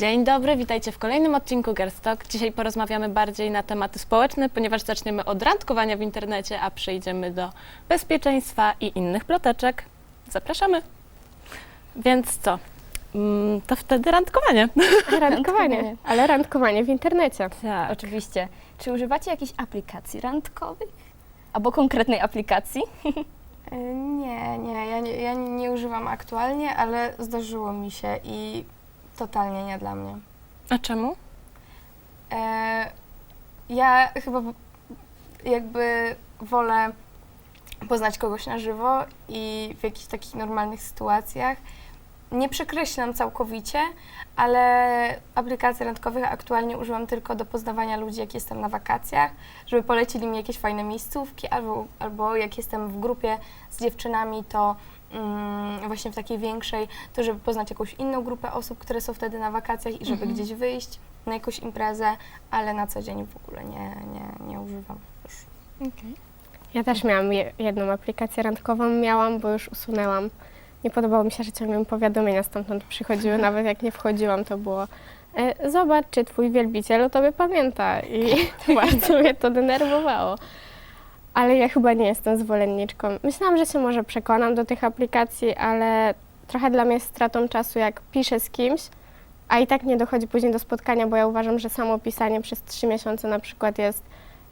Dzień dobry, witajcie w kolejnym odcinku Gerstok. Dzisiaj porozmawiamy bardziej na tematy społeczne, ponieważ zaczniemy od randkowania w internecie, a przejdziemy do bezpieczeństwa i innych ploteczek. Zapraszamy. Więc co? Mm, To wtedy randkowanie. Randkowanie, ale randkowanie w internecie. Tak. Oczywiście. Czy używacie jakichś aplikacji randkowych? Albo konkretnej aplikacji? E, Nie, nie ja, nie, ja nie używam aktualnie, ale zdarzyło mi się i totalnie nie dla mnie. A czemu? E, ja chyba jakby wolę poznać kogoś na żywo i w jakichś takich normalnych sytuacjach. Nie przekreślam całkowicie, ale aplikacji randkowych aktualnie używam tylko do poznawania ludzi, jak jestem na wakacjach, żeby polecili mi jakieś fajne miejscówki, albo, albo jak jestem w grupie z dziewczynami, to mm, właśnie w takiej większej, to żeby poznać jakąś inną grupę osób, które są wtedy na wakacjach i żeby gdzieś wyjść na jakąś imprezę, ale na co dzień w ogóle nie, nie, nie używam już. Ja też miałam je, jedną aplikację randkową, miałam, bo już usunęłam. Nie podobało mi się, że ciągle mi powiadomienia stamtąd przychodziły, nawet jak nie wchodziłam, to było e, zobacz, czy twój wielbiciel o tobie pamięta i bardzo mnie to denerwowało. Ale ja chyba nie jestem zwolenniczką. Myślałam, że się może przekonam do tych aplikacji, ale trochę dla mnie jest stratą czasu, jak piszę z kimś, a i tak nie dochodzi później do spotkania, bo ja uważam, że samo pisanie przez trzy miesiące na przykład jest,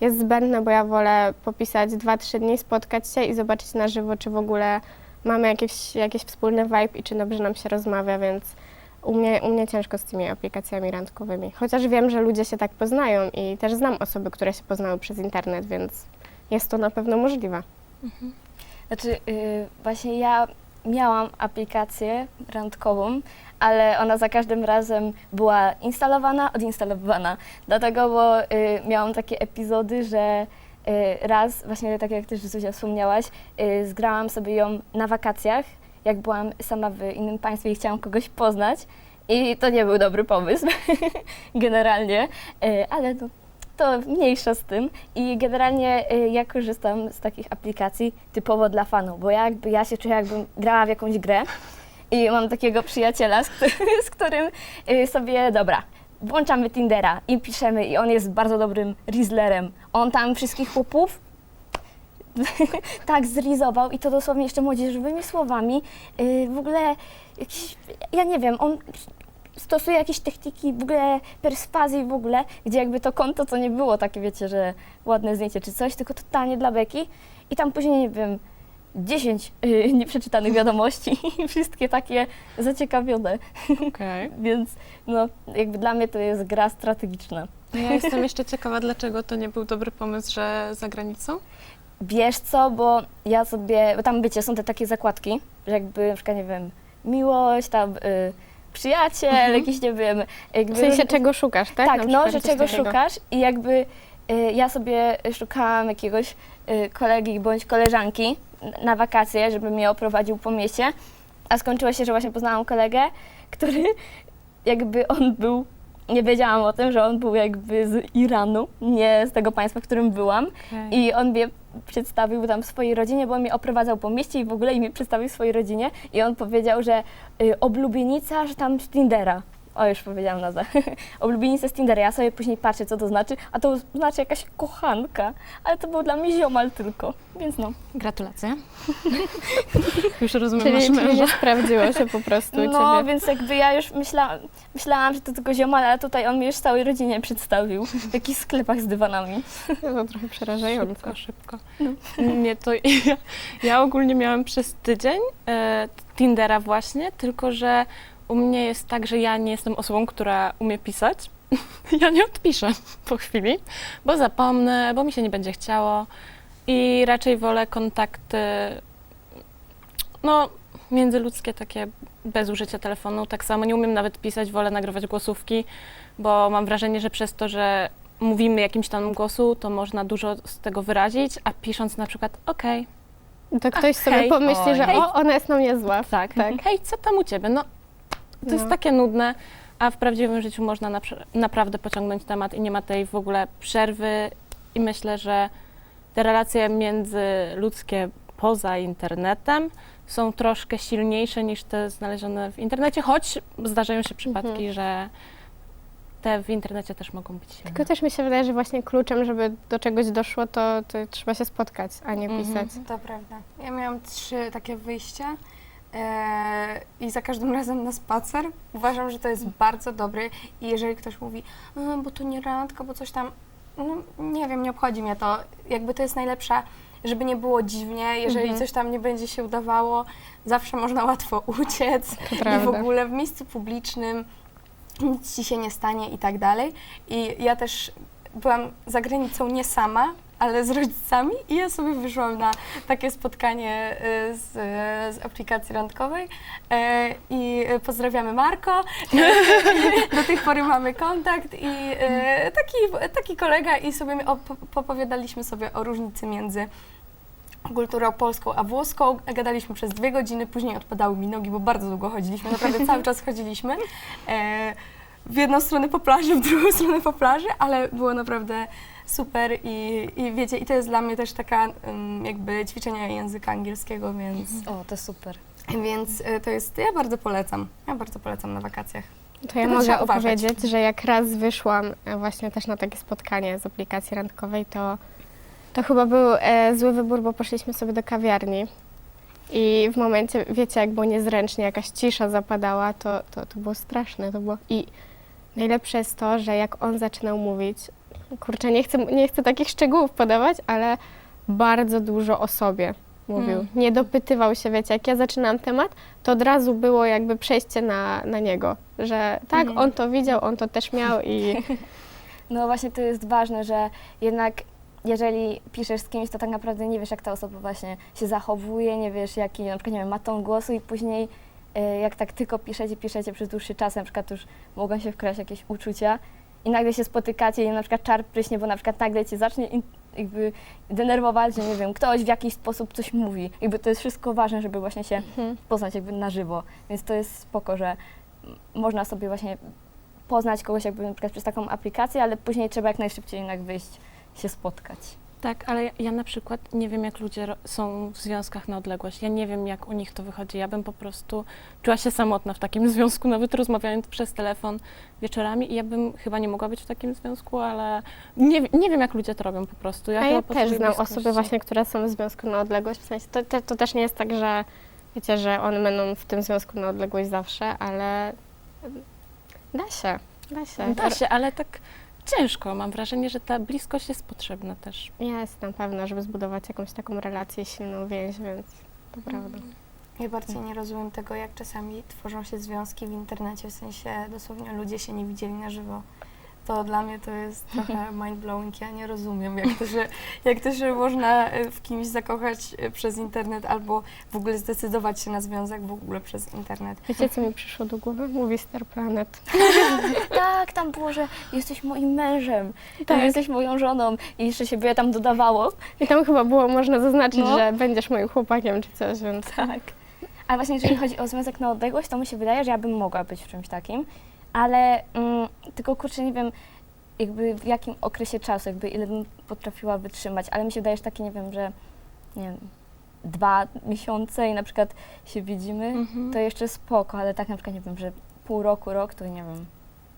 jest zbędne, bo ja wolę popisać 2-3 dni, spotkać się i zobaczyć na żywo, czy w ogóle mamy jakieś, jakieś wspólny vibe i czy dobrze nam się rozmawia, więc u mnie, u mnie ciężko z tymi aplikacjami randkowymi. Chociaż wiem, że ludzie się tak poznają i też znam osoby, które się poznały przez internet, więc jest to na pewno możliwe. Znaczy, yy, właśnie ja miałam aplikację randkową, ale ona za każdym razem była instalowana, odinstalowana. Dlatego, bo yy, miałam takie epizody, że raz, właśnie tak jak też Zuzia wspomniałaś, yy, zgrałam sobie ją na wakacjach, jak byłam sama w innym państwie i chciałam kogoś poznać. I to nie był dobry pomysł, generalnie, yy, ale no, to mniejsza z tym. I generalnie y, ja korzystam z takich aplikacji typowo dla fanów, bo ja, jakby, ja się czuję, jakbym grała w jakąś grę i mam takiego przyjaciela, z, którym, y, sobie, dobra, włączamy Tindera i piszemy i on jest bardzo dobrym Rizzlerem. On tam wszystkich chłopów tak zrizował i to dosłownie jeszcze młodzieżowymi słowami. Y, w ogóle jakiś, ja nie wiem, on stosuje jakieś techniki w ogóle perswazji w ogóle, gdzie jakby to konto to nie było takie, wiecie, że ładne zdjęcie czy coś, tylko totalnie dla beki i tam później, nie wiem, 10 y, nieprzeczytanych wiadomości i wszystkie takie zaciekawione, Okej. więc no jakby dla mnie to jest gra strategiczna. Ja jestem jeszcze ciekawa, dlaczego to nie był dobry pomysł, że za granicą? Wiesz co, bo ja sobie, bo tam wiecie, są te takie zakładki, że jakby na przykład, nie wiem, miłość, tam y, przyjaciel, jakiś, nie wiem, jakby... W sensie czego szukasz, tak? Tak, Na no, przykład że coś czego takiego. szukasz i jakby ja sobie szukałam jakiegoś y, kolegi bądź koleżanki na wakacje, żeby mnie oprowadził po mieście, a skończyło się, że właśnie poznałam kolegę, który jakby on był, nie wiedziałam o tym, że on był jakby z Iranu, nie z tego państwa, w którym byłam. I on mnie przedstawił tam swojej rodzinie, bo on mnie oprowadzał po mieście i w ogóle i mnie przedstawił swojej rodzinie. I on powiedział, że y, oblubienica, że tam Tindera. O, już powiedziałam nazwę. Oblubienica z Tindera. Ja sobie później patrzę, co to znaczy, a to znaczy jakaś kochanka, ale to był dla mnie ziomal tylko, więc no. Gratulacje. Już rozumiem, czyli męża. nie sprawdziło się po prostu u No, ciebie. więc jakby ja już myślałam, myślałam, że to tylko ziomal, ale tutaj on mnie już całej rodzinie przedstawił w jakichś sklepach z dywanami. To trochę przerażające. Szybko, szybko. Nie, to ja, ja ogólnie miałam przez tydzień e, Tindera właśnie, tylko że u mnie jest tak, że ja nie jestem osobą, która umie pisać. Ja nie odpiszę po chwili, bo zapomnę, bo mi się nie będzie chciało i raczej wolę kontakty no, międzyludzkie takie bez użycia telefonu. Tak samo nie umiem nawet pisać, wolę nagrywać głosówki, bo mam wrażenie, że przez to, że mówimy jakimś tam głosu, to można dużo z tego wyrazić, a pisząc na przykład okej, To ktoś sobie hej. pomyśli, że Oj. o, ona jest na mnie zła. tak, Tak. hej, co tam u ciebie? No, to jest No. takie nudne, a w prawdziwym życiu można napr- naprawdę pociągnąć temat i nie ma tej w ogóle przerwy i myślę, że te relacje międzyludzkie poza internetem są troszkę silniejsze niż te znalezione w internecie, choć zdarzają się przypadki, że te w internecie też mogą być silne. Tylko też mi się wydaje, że właśnie kluczem, żeby do czegoś doszło, to, to trzeba się spotkać, a nie Mhm. pisać. To prawda. Ja miałam trzy takie wyjścia e, i za każdym razem na spacer. Uważam, że to jest bardzo dobry i jeżeli ktoś mówi, "E, bo to nie randka, bo coś tam, no nie wiem, nie obchodzi mnie to. Jakby to jest najlepsza, żeby nie było dziwnie, jeżeli Mhm. coś tam nie będzie się udawało, zawsze można łatwo uciec To i w ogóle w miejscu publicznym nic ci się nie stanie i tak dalej. I ja też byłam za granicą nie sama, ale z rodzicami i ja sobie wyszłam na takie spotkanie y, z, z aplikacji randkowej e, i y, pozdrawiamy Marko. Do tej pory mamy kontakt i e, taki, taki kolega i sobie op- opowiadaliśmy sobie o różnicy między kulturą polską a włoską. Gadaliśmy przez dwie godziny, później odpadały mi nogi, bo bardzo długo chodziliśmy, naprawdę cały czas chodziliśmy. W jedną stronę po plaży, w drugą stronę po plaży, ale było naprawdę super i, i wiecie, i to jest dla mnie też taka um, jakby ćwiczenie języka angielskiego, więc, O, to super. więc e, to jest, ja bardzo polecam, ja bardzo polecam na wakacjach. To ja Tylko mogę uważać. opowiedzieć, że jak raz wyszłam e, właśnie też na takie spotkanie z aplikacji randkowej, to, to chyba był e, zły wybór, bo poszliśmy sobie do kawiarni i w momencie, wiecie, jak było niezręcznie, jakaś cisza zapadała, to, to, to było straszne. To było... I najlepsze jest to, że jak on zaczynał mówić, kurczę, nie chcę, nie chcę takich szczegółów podawać, ale bardzo dużo o sobie mówił. Mm. Nie dopytywał się, wiecie, jak ja zaczynałam temat, to od razu było jakby przejście na, na niego, że tak, Mhm. on to widział, on to też miał i No właśnie to jest ważne, że jednak jeżeli piszesz z kimś, to tak naprawdę nie wiesz, jak ta osoba właśnie się zachowuje, nie wiesz, jaki na przykład, nie wiem, ma ton głosu i później e, jak tak tylko piszecie, piszecie przez dłuższy czas, na przykład już mogą się wkraść jakieś uczucia i nagle się spotykacie i na przykład czar pryśnie, bo na przykład nagle cię zacznie in, jakby denerwować, że nie wiem, ktoś w jakiś sposób coś mówi. Jakby to jest wszystko ważne, żeby właśnie się Mhm. poznać jakby na żywo. Więc to jest spoko, że można sobie właśnie poznać kogoś jakby na przykład przez taką aplikację, ale później trzeba jak najszybciej jednak wyjść, się spotkać. Tak, ale ja, na przykład nie wiem, jak ludzie są w związkach na odległość. Ja nie wiem, jak u nich to wychodzi. Ja bym po prostu czuła się samotna w takim związku, nawet rozmawiając przez telefon wieczorami i ja bym chyba nie mogła być w takim związku, ale nie, nie wiem, jak ludzie to robią po prostu. Ja A ja też znam bliskości. osoby właśnie, które są w związku na odległość, w sensie to, to, to też nie jest tak, że wiecie, że one będą w tym związku na odległość zawsze, ale da się, da się. Da się, ale tak ciężko. Mam wrażenie, że ta bliskość jest potrzebna też. Ja jestem pewna, żeby zbudować jakąś taką relację, silną więź, więc to prawda. Najbardziej nie rozumiem tego, jak czasami tworzą się związki w internecie, w sensie dosłownie ludzie się nie widzieli na żywo. To dla mnie to jest trochę mind-blowing. Ja nie rozumiem, jak to, że, jak to, że można e, w kimś zakochać e, przez internet albo w ogóle zdecydować się na związek w ogóle przez internet. Wiecie, co mi przyszło do głowy? Mówi Star Planet. Tak, tam było, że jesteś moim mężem, Tak. jesteś moją żoną i jeszcze się by tam dodawało. I tam chyba było można zaznaczyć, No. że będziesz moim chłopakiem czy coś, więc Tak. Ale właśnie jeżeli chodzi o związek na odległość, to mi się wydaje, że ja bym mogła być w czymś takim, ale mm, tylko kurczę, nie wiem jakby w jakim okresie czasu, jakby ile bym potrafiła wytrzymać, ale mi się wydaje, że takie, nie wiem, że nie wiem, dwa miesiące i na przykład się widzimy, Mhm. to jeszcze spoko, ale tak na przykład, nie wiem, że pół roku, rok, to nie wiem,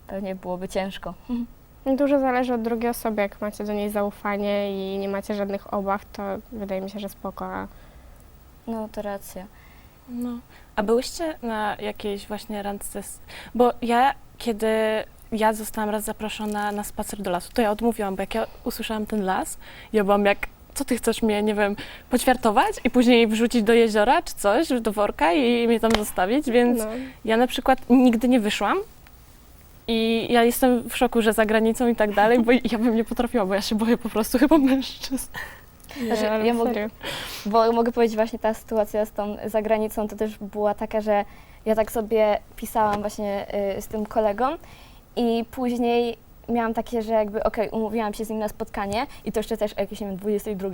pewnie byłoby ciężko. Dużo zależy od drugiej osoby. Jak macie do niej zaufanie i nie macie żadnych obaw, to wydaje mi się, że spoko. A No, to racja. No. A byłyście na jakiejś właśnie randce? z- Bo ja, kiedy ja zostałam raz zaproszona na spacer do lasu, to ja odmówiłam, bo jak ja usłyszałam ten las, ja byłam jak, co ty chcesz mnie, nie wiem, poćwiartować i później wrzucić do jeziora czy coś, do worka i mnie tam zostawić, więc no. ja na przykład nigdy nie wyszłam. I ja jestem w szoku, że za granicą i tak dalej, bo ja bym nie potrafiła, bo ja się boję po prostu chyba mężczyzn. Znaczy, ale ja mogę-. Bo mogę powiedzieć właśnie ta sytuacja z tą zagranicą to też była taka, że ja tak sobie pisałam właśnie y, z tym kolegą i później miałam takie, że jakby okej, umówiłam się z nim na spotkanie i to jeszcze też o jakiejś, nie wiem, 22.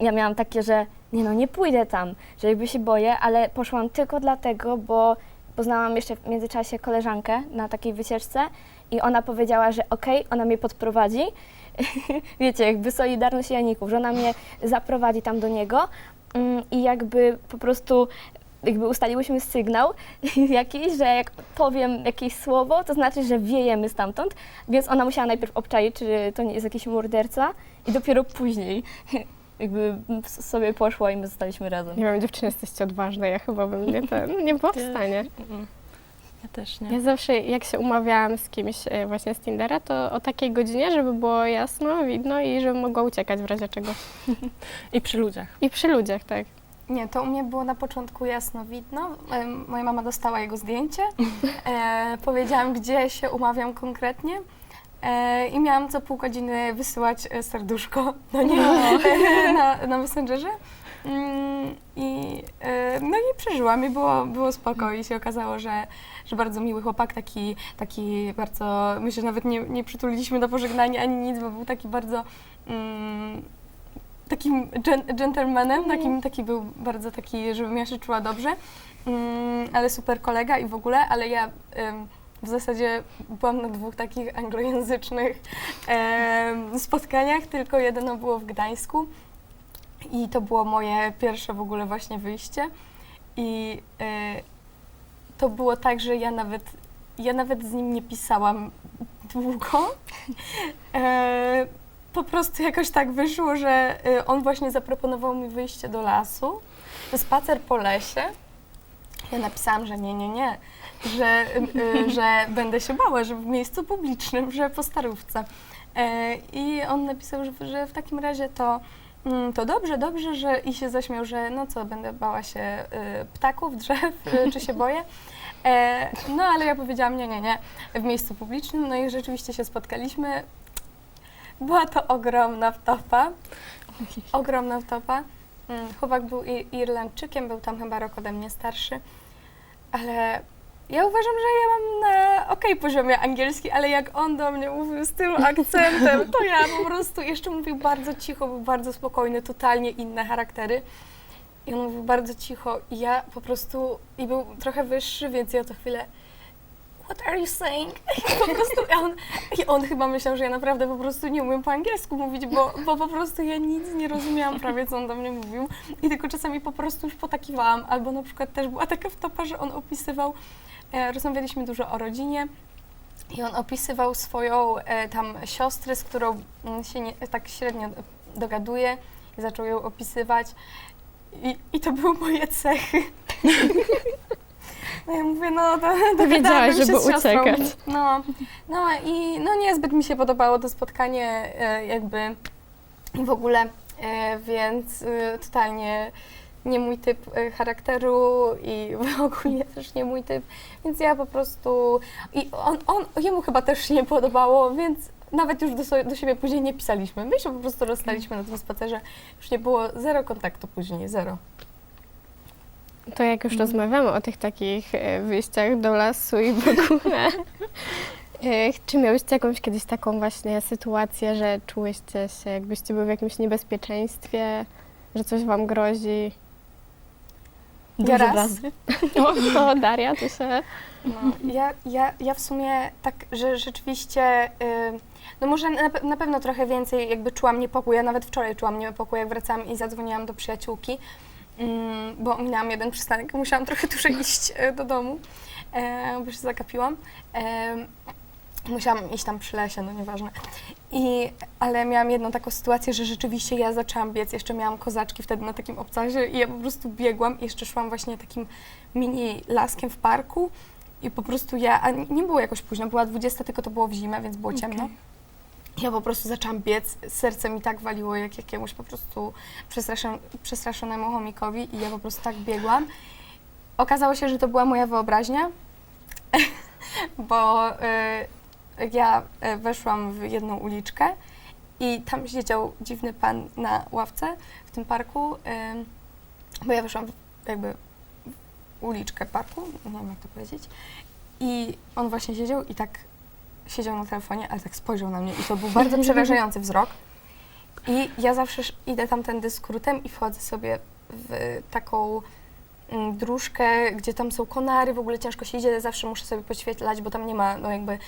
Ja miałam takie, że nie no, nie pójdę tam, że jakby się boję, ale poszłam tylko dlatego, bo poznałam jeszcze w międzyczasie koleżankę na takiej wycieczce i ona powiedziała, że okej, ona mnie podprowadzi. Wiecie, jakby solidarność Janików, że ona mnie zaprowadzi tam do niego. Mm, i jakby po prostu jakby ustaliłyśmy sygnał jakiś, że jak powiem jakieś słowo, to znaczy, że wiejemy stamtąd, więc ona musiała najpierw obczaić, czy to nie jest jakiś morderca i dopiero później jakby sobie poszła i my zostaliśmy razem. Nie wiem, dziewczyny jesteście odważne, ja chyba bym nie, ten, nie była w stanie. Ja też nie. Ja zawsze, jak się umawiałam z kimś e, właśnie z Tindera, to o takiej godzinie, żeby było jasno, widno i żebym mogła uciekać w razie czego. I przy ludziach. I przy ludziach, tak. Nie, to u mnie było na początku jasno widno. Em, Moja mama dostała jego zdjęcie. E, powiedziałam, gdzie się umawiam konkretnie. E, I miałam co pół godziny wysyłać e, serduszko. Do niego e, na, na Messengerze. Mm, I, e, no i przeżyłam i było, było spoko. I się okazało, że, że bardzo miły chłopak, taki, taki bardzo, myślę, że nawet nie, nie przytuliliśmy do pożegnania ani nic, bo był taki bardzo mm, takim gentlemanem, takim, taki był bardzo taki, żebym ja się czuła dobrze, mm, ale super kolega i w ogóle, ale ja em, w zasadzie byłam na dwóch takich anglojęzycznych em, spotkaniach, tylko jedno było w Gdańsku i to było moje pierwsze w ogóle właśnie wyjście i e, to było tak, że ja nawet, ja nawet z nim nie pisałam długo. E, po prostu jakoś tak wyszło, że y, on właśnie zaproponował mi wyjście do lasu, spacer po lesie. Ja napisałam, że nie, nie, nie, że, y, że będę się bała, że w miejscu publicznym, że po starówce. E, I on napisał, że, że w takim razie to, mm, to dobrze, dobrze, że i się zaśmiał, że no co, będę bała się y, ptaków, drzew, y, czy się boję. E, no ale ja powiedziałam, nie, nie, nie, w miejscu publicznym, no i rzeczywiście się spotkaliśmy. Była to ogromna wtopa. Ogromna wtopa. Mm, Chłopak był Irlandczykiem, był tam chyba rok ode mnie starszy, ale ja uważam, że ja mam na okej poziomie angielski, ale jak on do mnie mówił z tym akcentem, to ja po prostu jeszcze mówił bardzo cicho, był bardzo spokojny, totalnie inne charaktery. I on mówił bardzo cicho i ja po prostu, i był trochę wyższy, więc ja co chwilę What are you saying? I po prostu i on, i on chyba myślał, że ja naprawdę po prostu nie umiem po angielsku mówić, bo, bo po prostu ja nic nie rozumiałam prawie, co on do mnie mówił. I tylko czasami po prostu już potakiwałam. Albo na przykład też była taka wtopa, że on opisywał, rozmawialiśmy dużo o rodzinie, i on opisywał swoją e, tam siostrę, z którą mm, się nie, tak średnio dogaduje i zaczął ją opisywać. I, i to były moje cechy. No ja mówię, no to, wiedziałaś, się żeby z siostrą. uciekać. No, no i no niezbyt mi się podobało to spotkanie e, jakby w ogóle, e, więc e, totalnie nie mój typ e, charakteru i ogólnie też nie mój typ, więc ja po prostu i on, on jemu chyba też się nie podobało, więc nawet już do, so, do siebie później nie pisaliśmy. My się po prostu rozstaliśmy na tym spacerze. Już nie było zero kontaktu później, zero. To jak już rozmawiamy o tych takich e, wyjściach do lasu i w ogóle, e, czy miałyście jakąś kiedyś taką właśnie sytuację, że czułyście się, jakbyście były w jakimś niebezpieczeństwie, że coś wam grozi? Dużo raz. razy. O, Daria, ty się... No, ja, ja, ja w sumie tak, że rzeczywiście, y, no może na, pe- na pewno trochę więcej jakby czułam niepokój. Ja nawet wczoraj czułam niepokój, jak wracałam i zadzwoniłam do przyjaciółki, mm, bo minęłam jeden przystanek, musiałam trochę dłużej iść e, do domu, e, bo się zagapiłam. E, musiałam iść tam przy lesie, no nieważne. I, ale miałam jedną taką sytuację, że rzeczywiście ja zaczęłam biec, jeszcze miałam kozaczki wtedy na takim obcazie i ja po prostu biegłam i jeszcze szłam właśnie takim mini laskiem w parku i po prostu ja, a nie było jakoś późno, była 20, tylko to było w zimę, więc było ciemno. Ja po prostu zaczęłam biec, serce mi tak waliło jak jakiemuś po prostu przestraszon- przestraszonemu chomikowi i ja po prostu tak biegłam. Okazało się, że to była moja wyobraźnia, bo y, ja y, weszłam w jedną uliczkę i tam siedział dziwny pan na ławce w tym parku, bo ja weszłam jakby w uliczkę parku, nie wiem jak to powiedzieć, i on właśnie siedział i tak siedział na telefonie, ale tak spojrzał na mnie i to był bardzo przerażający wzrok. I ja zawsze sz- idę tamtędy skrótem i wchodzę sobie w taką mm, dróżkę, gdzie tam są konary, w ogóle ciężko się idzie, zawsze muszę sobie podświetlać, bo tam nie ma, no jakby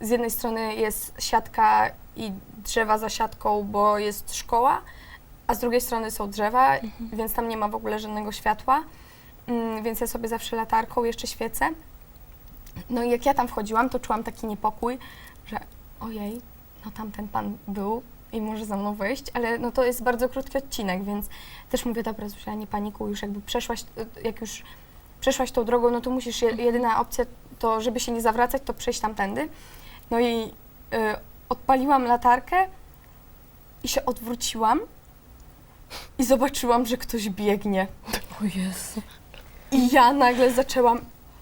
z jednej strony jest siatka i drzewa za siatką, bo jest szkoła, a z drugiej strony są drzewa, więc tam nie ma w ogóle żadnego światła. mm, więc ja sobie zawsze latarką jeszcze świecę. No i jak ja tam wchodziłam, to czułam taki niepokój, że ojej, no tam ten pan był i może za mną wejść, ale no to jest bardzo krótki odcinek, więc też mówię, dobra, Zuzia, nie panikuj, już jakby przeszłaś, jak już przeszłaś tą drogą, no to musisz, je- jedyna opcja to, żeby się nie zawracać, to przejść tamtędy. No i y, odpaliłam latarkę i się odwróciłam i zobaczyłam, że ktoś biegnie. O Jezu. I ja nagle zaczęłam.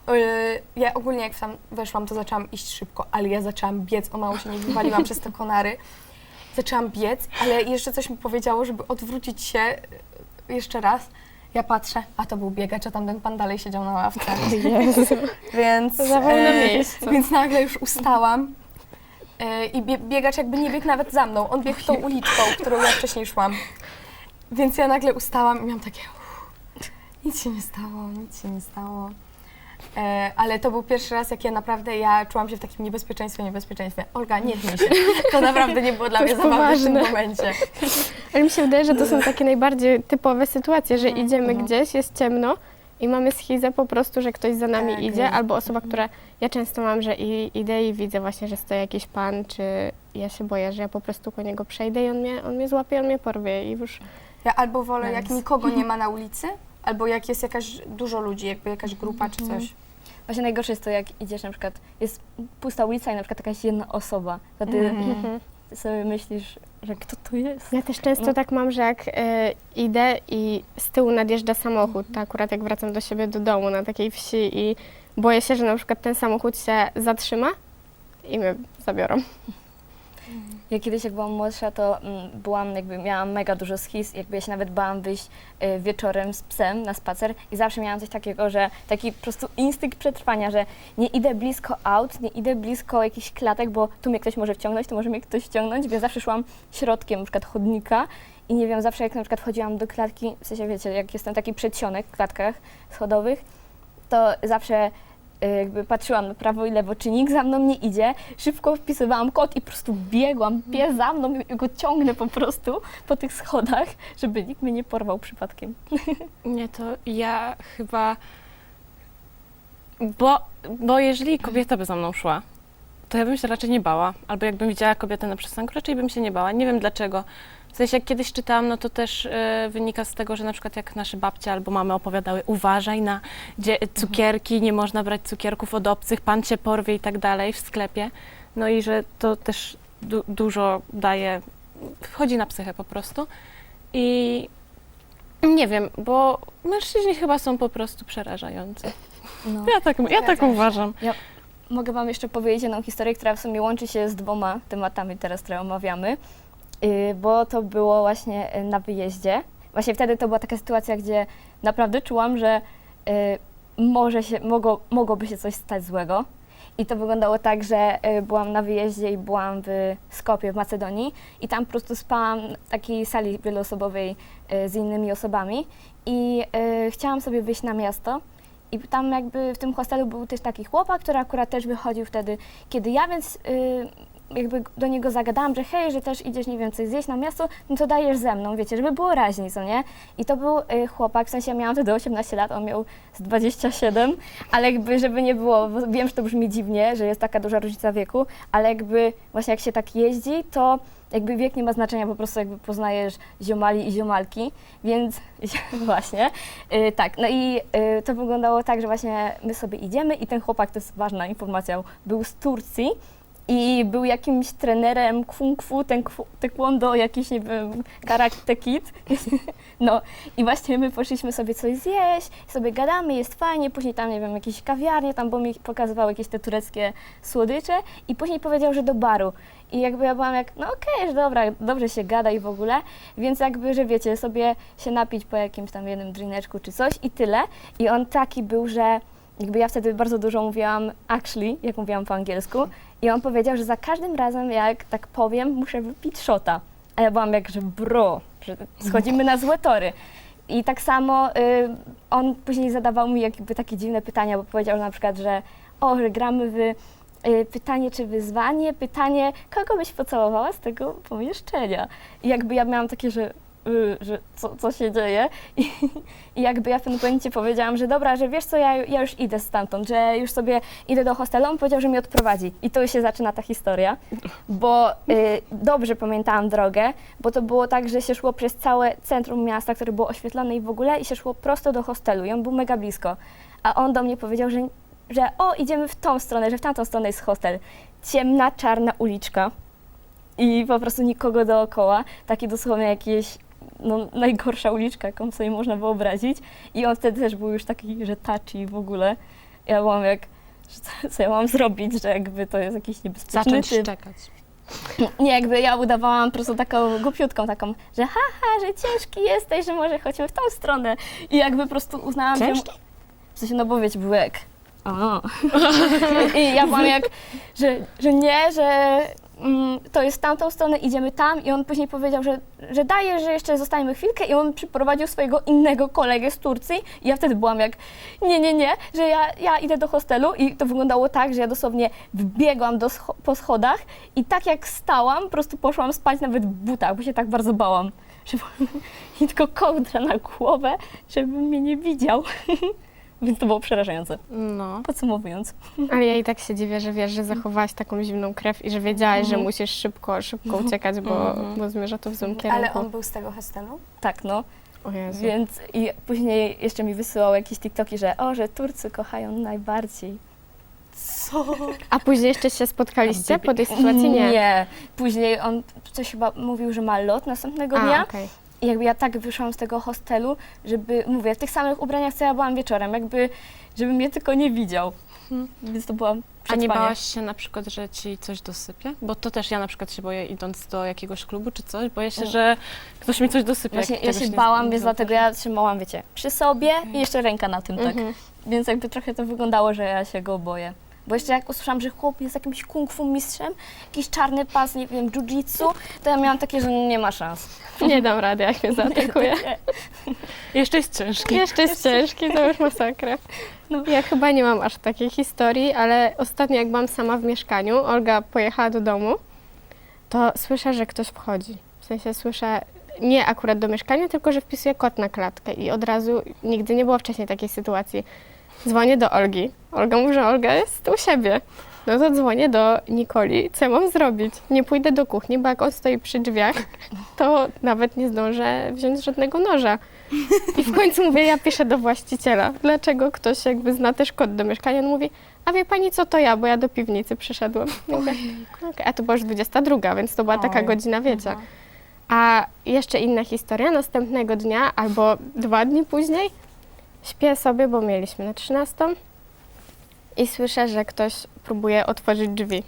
Yy, ja ogólnie jak tam weszłam, to zaczęłam iść szybko, ale ja zaczęłam biec, o mało się nie wywaliłam przez te konary. Zaczęłam biec, ale jeszcze coś mi powiedziało, żeby odwrócić się yy, jeszcze raz. Ja patrzę, a to był biegacz, a tamten pan dalej siedział na ławce. Jezu. Więc, e, więc nagle już ustałam. E, I bie, biegacz jakby nie biegł nawet za mną. On biegł tą uliczką, którą ja wcześniej szłam. Więc ja nagle ustałam i miałam takie uff, nic się nie stało, nic się nie stało. E, ale to był pierwszy raz, jak ja naprawdę ja czułam się w takim niebezpieczeństwie, niebezpieczeństwie. Olga, nie dnij się. To naprawdę nie było dla mnie zabawne w tym momencie. Ale mi się wydaje, że to są takie najbardziej typowe sytuacje, że idziemy Mhm. gdzieś, jest ciemno i mamy schizę po prostu, że ktoś za nami Tak, idzie, jest. albo osoba, która... Ja często mam, że i, idę i widzę właśnie, że stoi jakiś pan, czy ja się boję, że ja po prostu po niego przejdę i on mnie, on mnie złapie, on mnie porwie i już... Ja albo wolę, jak nikogo nie ma na ulicy, albo jak jest jakaś dużo ludzi, jakby jakaś grupa czy coś. Właśnie najgorsze jest to, jak idziesz na przykład, jest pusta ulica i na przykład jakaś jedna osoba. Wtedy Mhm. Mhm. sobie myślisz, że kto to jest? Ja też często No. tak mam, że jak e, idę i z tyłu nadjeżdża samochód, to akurat jak wracam do siebie do domu na takiej wsi i boję się, że na przykład ten samochód się zatrzyma i mnie zabiorą. Ja kiedyś jak byłam młodsza, to mm, byłam jakby, miałam mega dużo schiz, jakby ja się nawet bałam wyjść y, wieczorem z psem na spacer i zawsze miałam coś takiego, że taki po prostu instynkt przetrwania, że nie idę blisko aut, nie idę blisko jakichś klatek, bo tu mnie ktoś może wciągnąć, to może mnie ktoś wciągnąć, więc zawsze szłam środkiem na przykład chodnika i nie wiem, zawsze jak na przykład wchodziłam do klatki, w sensie wiecie, jak jestem taki przedsionek w klatkach schodowych, to zawsze jakby patrzyłam na prawo i lewo, czy nikt za mną nie idzie, szybko wpisywałam kod i po prostu biegłam, pies za mną i go ciągnę po prostu po tych schodach, żeby nikt mnie nie porwał przypadkiem. Nie, to ja chyba. Bo, bo jeżeli kobieta by za mną szła, to ja bym się raczej nie bała. Albo jakbym widziała kobietę na przystanku, raczej bym się nie bała. Nie wiem dlaczego. W sensie, jak kiedyś czytałam, no to też e, wynika z tego, że na przykład jak nasze babcie albo mamy opowiadały, uważaj na dzie- cukierki, nie można brać cukierków od obcych, pan cię porwie i tak dalej w sklepie. No i że to też du- dużo daje, wchodzi na psychę po prostu. I nie wiem, bo mężczyźni chyba są po prostu przerażający. No. Ja tak, ja tak uważam. Mogę Wam jeszcze powiedzieć jedną historię, która w sumie łączy się z dwoma tematami teraz, które omawiamy, bo to było właśnie yy, na wyjeździe. Właśnie wtedy to była taka sytuacja, gdzie naprawdę czułam, że yy, może się, mogło, mogłoby się coś stać złego. I to wyglądało tak, że byłam na wyjeździe i byłam w Skopie, w Macedonii i tam po prostu spałam w takiej sali wieloosobowej z innymi osobami i chciałam sobie wyjść na miasto i tam jakby w tym hostelu był też taki chłopak, który akurat też wychodził wtedy, kiedy ja, więc y, jakby do niego zagadałam, że hej, że też idziesz, nie wiem, coś zjeść na miasto, no to dajesz ze mną, wiecie, żeby było raźniej, co nie? I to był y, chłopak, w sensie ja miałam wtedy 18 lat, on miał z 27, ale jakby, żeby nie było, bo wiem, że to brzmi dziwnie, że jest taka duża różnica wieku, ale jakby właśnie jak się tak jeździ, to jakby wiek nie ma znaczenia, po prostu jakby poznajesz ziomali i ziomalki, więc właśnie, y, tak, no i y, to wyglądało tak, że właśnie my sobie idziemy i ten chłopak, to jest ważna informacja, był z Turcji i był jakimś trenerem kung fu, ten taekwondo, jakiś, nie wiem, karate kid. No i właśnie my poszliśmy sobie coś zjeść, sobie gadamy, jest fajnie, później tam, nie wiem, jakieś kawiarnie, tam bo mi pokazywał jakieś te tureckie słodycze i później powiedział, że do baru. I jakby ja byłam jak, no okej, że dobra, dobrze się gada i w ogóle, więc jakby, że wiecie, sobie się napić po jakimś tam jednym drineczku czy coś i tyle. I on taki był, że jakby ja wtedy bardzo dużo mówiłam actually, jak mówiłam po angielsku i on powiedział, że za każdym razem jak tak powiem, muszę wypić shota. A ja byłam jak, że bro, że schodzimy na złe tory. I tak samo y, on później zadawał mi jakby takie dziwne pytania, bo powiedział na przykład, że o, że gramy w y, pytanie czy wyzwanie, pytanie, kogo byś pocałowała z tego pomieszczenia. I jakby ja miałam takie, że y, że co, co się dzieje. I, I jakby ja w pewnym momencie powiedziałam, że dobra, że wiesz co, ja, ja już idę stamtąd, że już sobie idę do hostelu. On powiedział, że mnie odprowadzi. I tu się zaczyna ta historia, bo y, dobrze pamiętałam drogę, bo to było tak, że się szło przez całe centrum miasta, które było oświetlone i w ogóle, i się szło prosto do hostelu. I on był mega blisko. A on do mnie powiedział, że, że o, idziemy w tą stronę, że w tamtą stronę jest hostel. Ciemna, czarna uliczka i po prostu nikogo dookoła. Takie dosłownie jakieś no, najgorsza uliczka, jaką sobie można wyobrazić. I on wtedy też był już taki, że touchy w ogóle. Ja byłam jak, co, co ja mam zrobić, że jakby to jest jakiś niebezpieczny Zacząć typ. szczekać. Nie, jakby ja udawałam po prostu taką głupiutką, taką, że haha, że ciężki jesteś, że może chodźmy w tą stronę. I jakby po prostu uznałam, że... W sensie, no bo wiecie, byłek. O. I ja byłam jak, że, że nie, że to jest w tamtą stronę, idziemy tam i on później powiedział, że, że daje, że jeszcze zostajemy chwilkę i on przyprowadził swojego innego kolegę z Turcji i ja wtedy byłam jak, nie, nie, nie, że ja, ja idę do hostelu i to wyglądało tak, że ja dosłownie wbiegłam do scho- po schodach i tak jak stałam, po prostu poszłam spać nawet w butach, bo się tak bardzo bałam. Żeby, I tylko kołdra na głowę, żeby mnie nie widział. Więc to było przerażające. No. Podsumowując. Ale ja i tak się dziwię, że wiesz, że zachowałaś taką zimną krew i że wiedziałaś, że Mhm. musisz szybko, szybko uciekać, bo, Mhm. bo zmierza to w złym kierunku. Ale on był z tego hostelu? Tak, no. O Jezu. Więc i później jeszcze mi wysyłał jakieś TikToki, że o, że Turcy kochają najbardziej. Co? A później jeszcze się spotkaliście po tej sytuacji? Nie. Nie. Później on coś chyba mówił, że ma lot następnego A, dnia. okej. I jakby ja tak wyszłam z tego hostelu, żeby, mówię, w tych samych ubraniach, co ja byłam wieczorem, jakby, żeby mnie tylko nie widział. Więc to byłam Mhm. A nie przetrwanie. bałaś się na przykład, że ci coś dosypie? Bo to też ja na przykład się boję idąc do jakiegoś klubu czy coś. Boję się, Mm. że ktoś mi coś dosypie. Właśnie jak ja czegoś się nie- bałam, nie więc dlatego ja trzymałam, wiecie, przy sobie i jeszcze ręka na tym, tak. Mhm. Więc jakby trochę to wyglądało, że ja się go boję. Bo jeszcze jak usłyszałam, że chłop jest jakimś kung fu mistrzem, jakiś czarny pas, nie wiem, jiu-jitsu, to ja miałam takie, że nie ma szans. Nie dam rady, jak mnie zaatakuje. Jeszcze jest ciężki. Jeszcze jest ciężki, to już masakra. No. Ja chyba nie mam aż takiej historii, ale ostatnio jak byłam sama w mieszkaniu, Olga pojechała do domu, to słyszę, że ktoś wchodzi. W sensie słyszę, nie akurat do mieszkania, tylko że wpisuje kot na klatkę i od razu, nigdy nie było wcześniej takiej sytuacji. Dzwonię do Olgi. Olga mówi, że Olga jest u siebie. No to dzwonię do Nikoli, co ja mam zrobić? Nie pójdę do kuchni, bo jak on stoi przy drzwiach, to nawet nie zdążę wziąć żadnego noża. I w końcu mówię, ja piszę do właściciela. Dlaczego ktoś jakby zna też kod do mieszkania? On mówi, a wie pani co, to ja, bo ja do piwnicy przyszedłem. Ja Mówię, "Okej." A to była już 22, więc to była taka godzina, wiecie. A jeszcze inna historia, następnego dnia albo dwa dni później śpię sobie, bo mieliśmy na 13 i słyszę, że ktoś próbuje otworzyć drzwi.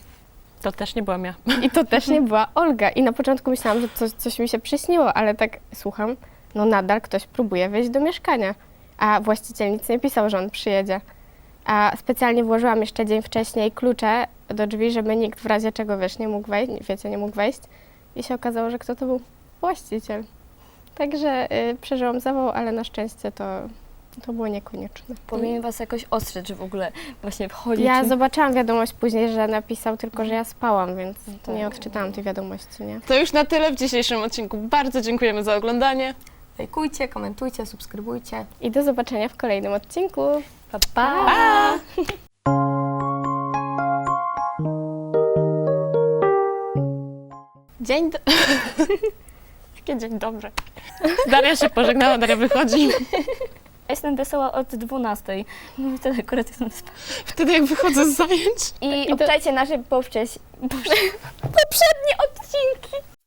To też nie byłam ja. I to też nie była Olga. I na początku myślałam, że coś, coś mi się przyśniło, ale tak słucham, no nadal ktoś próbuje wejść do mieszkania. A właściciel nic nie pisał, że on przyjedzie. A specjalnie włożyłam jeszcze dzień wcześniej klucze do drzwi, żeby nikt w razie czego, wiesz, nie mógł wejść, wiecie, nie mógł wejść. I się okazało, że kto to był? Właściciel. Także y, przeżyłam zawał, ale na szczęście to, to było niekonieczne. Powinien was jakoś ostrzec, że w ogóle właśnie wchodzić. Ja zobaczyłam wiadomość później, że napisał tylko, że ja spałam, więc Tak. nie odczytałam tej wiadomości, nie? To już na tyle w dzisiejszym odcinku. Bardzo dziękujemy za oglądanie. Lajkujcie, komentujcie, subskrybujcie. I do zobaczenia w kolejnym odcinku. Pa, pa. Pa! Dzień do... Jakie dzień dobry. Daria się pożegnała, Daria wychodzi. Ja Jestem wesoła od 12. No i wtedy akurat jestem spać. Wtedy jak wychodzę z zajęć. I to- obczajcie nasze poprzednie, poprzednie odcinki.